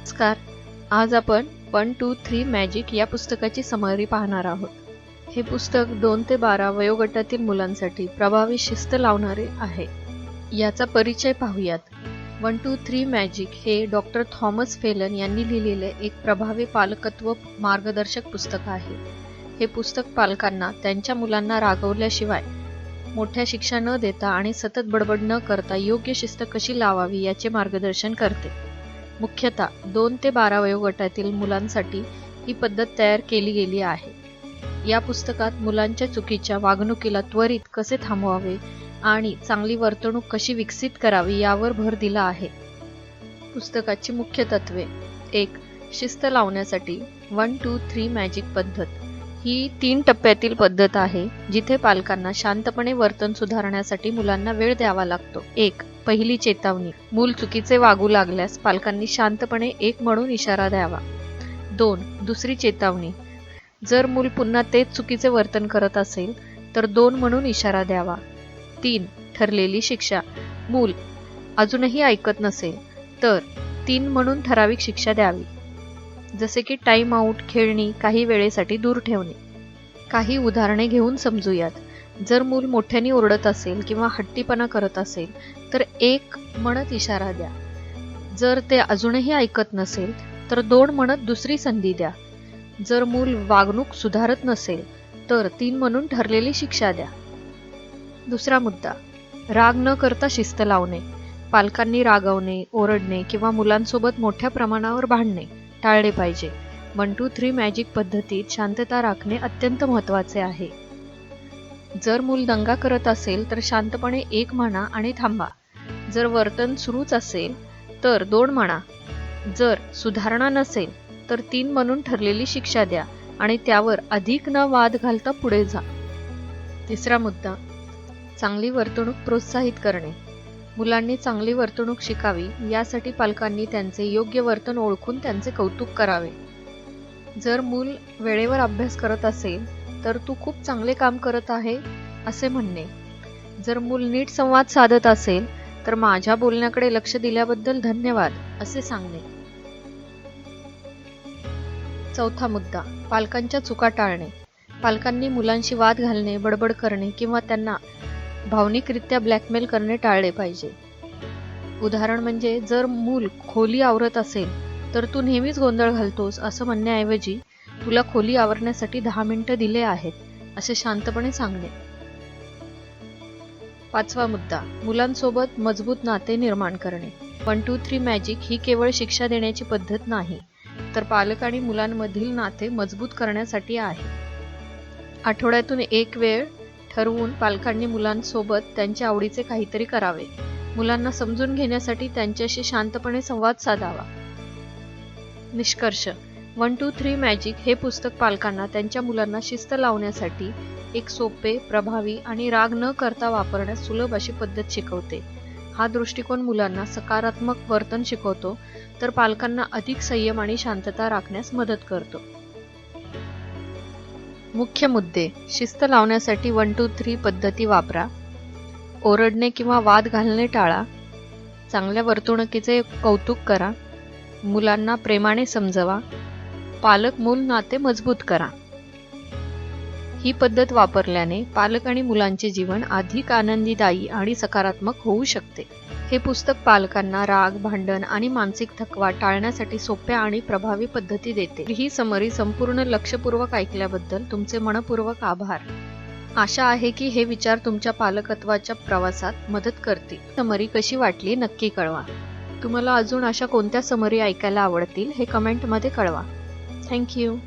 नमस्कार. आज आपण वन टू थ्री मॅजिक या पुस्तकाची समरी पाहणार आहोत. हे पुस्तक दोन ते बारा वयोगटातील मुलांसाठी प्रभावी शिस्त लावणारे आहे. याचा परिचय पाहूयात. वन टू थ्री मॅजिक हे डॉक्टर थॉमस फेलन यांनी लिहिलेले एक प्रभावी पालकत्व मार्गदर्शक पुस्तक आहे. हे पुस्तक पालकांना त्यांच्या मुलांना रागवल्याशिवाय मोठ्या शिक्षा न देता आणि सतत बडबड न करता योग्य शिस्त कशी लावावी याचे मार्गदर्शन करते. मुख्यतः दोन ते बारा वयोगटातील मुलांसाठी ही पद्धत तयार केली गेली आहे. या पुस्तकात मुलांच्या चुकीच्या वागणुकीला त्वरित कसे थांबवावे आणि चांगली वर्तणूक कशी विकसित करावी यावर भर दिला आहे. पुस्तकाची मुख्य तत्वे. एक शिस्त लावण्यासाठी वन टू थ्री मॅजिक पद्धत. ही तीन टप्प्यातील पद्धत आहे जिथे पालकांना शांतपणे वर्तन सुधारण्यासाठी मुलांना वेळ द्यावा लागतो. एक पहिली चेतावणी. मूल चुकीचे वागू लागल्यास पालकांनी शांतपणे एक म्हणून इशारा द्यावा. दोन दुसरी चेतावणी. जर मूल पुन्हा तेच चुकीचे वर्तन करत असेल तर दोन म्हणून इशारा द्यावा. तीन ठरलेली शिक्षा. मूल अजूनही ऐकत नसेल तर तीन म्हणून ठराविक शिक्षा द्यावी. जसे की टाइम आऊट खेळणी काही वेळेसाठी दूर ठेवणे. काही उदाहरणे घेऊन समजूयात. जर मूल मोठ्याने ओरडत असेल किंवा हट्टीपणा करत असेल तर एक म्हणत इशारा द्या. जर ते अजूनही ऐकत नसेल तर दोन म्हणत दुसरी संधी द्या. जर मूल वागणूक सुधारत नसेल तर तीन म्हणून ठरलेली शिक्षा द्या. दुसरा मुद्दा राग न करता शिस्त लावणे पालकांनी रागवणे ओरडणे किंवा मुलांसोबत मोठ्या प्रमाणावर भांडणे टाळले पाहिजे. वन टू थ्री मॅजिक पद्धतीत शांतता राखणे अत्यंत महत्त्वाचे आहे. जर मूल दंगा करत असेल तर शांतपणे एक म्हणा आणि थांबा. जर वर्तन सुरूच असेल तर दोन म्हणा. जर सुधारणा नसेल तर तीन म्हणून ठरलेली शिक्षा द्या आणि त्यावर अधिक न वाद घालता पुढे जा. तिसरा मुद्दा चांगली वर्तणूक प्रोत्साहित करणे. मुलांनी चांगली वर्तणूक शिकावी यासाठी पालकांनी त्यांचे योग्य वर्तन ओळखून त्यांचे कौतुक करावे. जर मूल वेळेवर अभ्यास करत असेल तर तू खूप चांगले काम करत आहे असे म्हणणे. जर मूल नीट संवाद साधत असेल तर माझ्या बोलण्याकडे लक्ष दिल्याबद्दल धन्यवाद असे सांगणे. चौथा मुद्दा पालकांच्या चुका टाळणे. पालकांनी मुलांशी वाद घालणे बडबड करणे किंवा त्यांना भावनिकरित्या ब्लॅकमेल करणे टाळले पाहिजे. उदाहरण म्हणजे जर मूल खोली आवरत असेल तर तू नेहमीच गोंधळ घालतोस असं म्हणण्याऐवजी तुला खोली आवरण्यासाठी दहा मिनिटं दिले आहेत असे शांतपणे सांगणे. पाचवा मुद्दा. मुलांसोबत मजबूत नाते निर्माण करणे. वन टू थ्री मॅजिक ही केवळ शिक्षा देण्याची पद्धत नाही तर पालक आणि मुलांमधील नाते मजबूत करण्यासाठी आहे. आठवड्यातून एक वेळ ठरवून पालकांनी मुलांसोबत त्यांच्या आवडीचे काहीतरी करावे. मुलांना समजून घेण्यासाठी त्यांच्याशी शांतपणे संवाद साधावा. निष्कर्ष. वन टू थ्री मॅजिक हे पुस्तक पालकांना त्यांच्या मुलांना शिस्त लावण्यासाठी एक सोपे प्रभावी आणि राग न करता वापरण्यास सुलभ अशी पद्धत शिकवते. हा दृष्टिकोन मुलांना सकारात्मक वर्तन शिकवतो तर पालकांना अधिक संयम आणि शांतता राखण्यास मदत करतो. मुख्य मुद्दे शिस्त लावण्यासाठी वन टू थ्री पद्धती वापरा. ओरडणे किंवा वाद घालणे टाळा. चांगल्या वर्तणुकीचे कौतुक करा. मुलांना प्रेमाने समजवा. पालक मूल नाते मजबूत करा. ही पद्धत वापरल्याने पालक आणि मुलांचे जीवन अधिक आनंदीदायी आणि सकारात्मक होऊ शकते. हे पुस्तक पालकांना राग भांडण आणि मानसिक थकवा टाळण्यासाठी सोप्या आणि प्रभावी पद्धती देते. ही समरी संपूर्ण लक्षपूर्वक ऐकल्याबद्दल तुमचे मनपूर्वक आभार. आशा आहे की हे विचार तुमच्या पालकत्वाच्या प्रवासात मदत करतील. समरी कशी वाटली नक्की कळवा. तुम्हाला अजून अशा कोणत्या समरी ऐकायला आवडतील हे कमेंटमध्ये कळवा. Thank you.